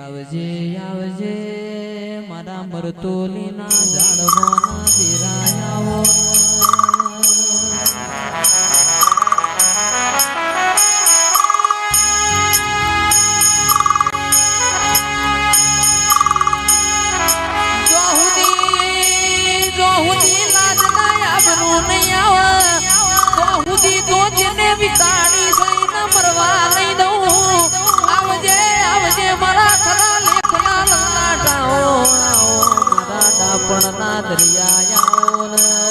આવજે આવજે, મારા મરતોલીના ઝાડવાના દેરાય આવો નહીં આવે. તો જેને વિતાડી સૈન મરવા નહીં દઉં. પણ ના દરિયા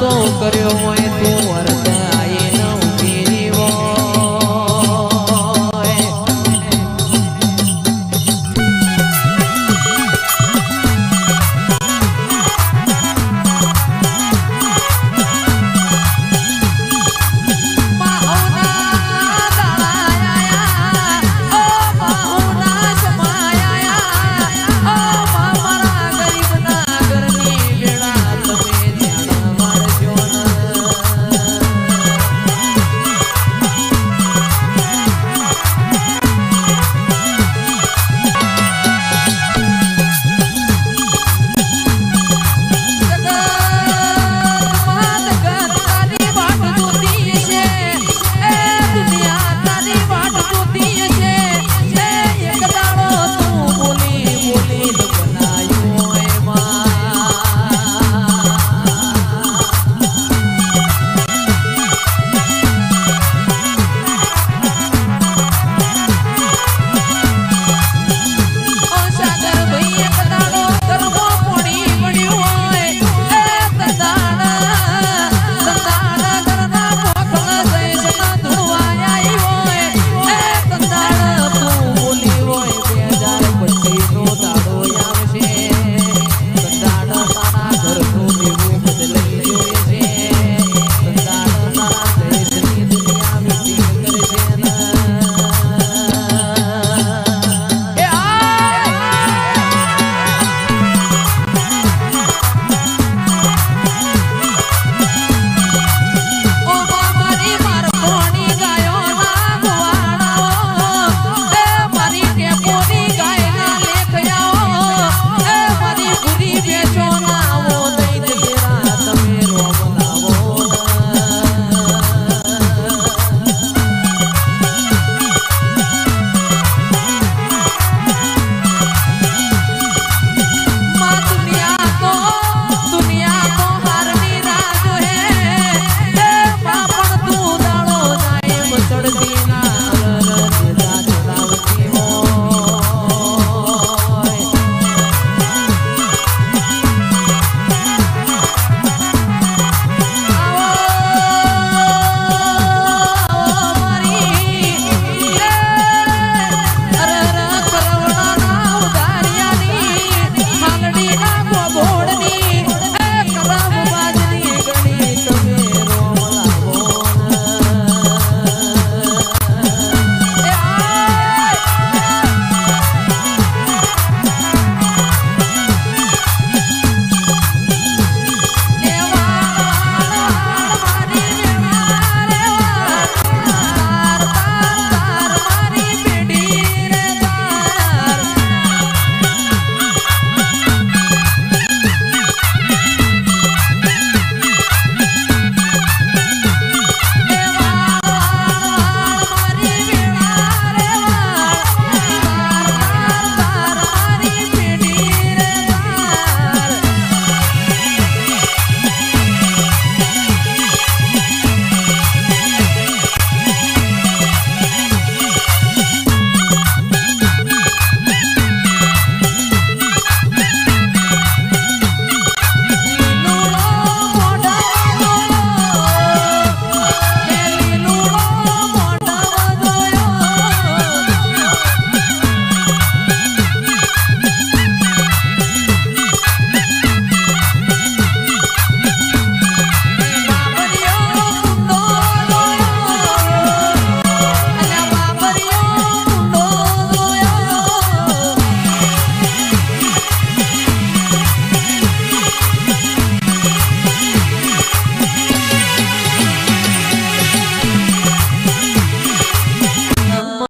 તો કર્યો હોય તું વર્તા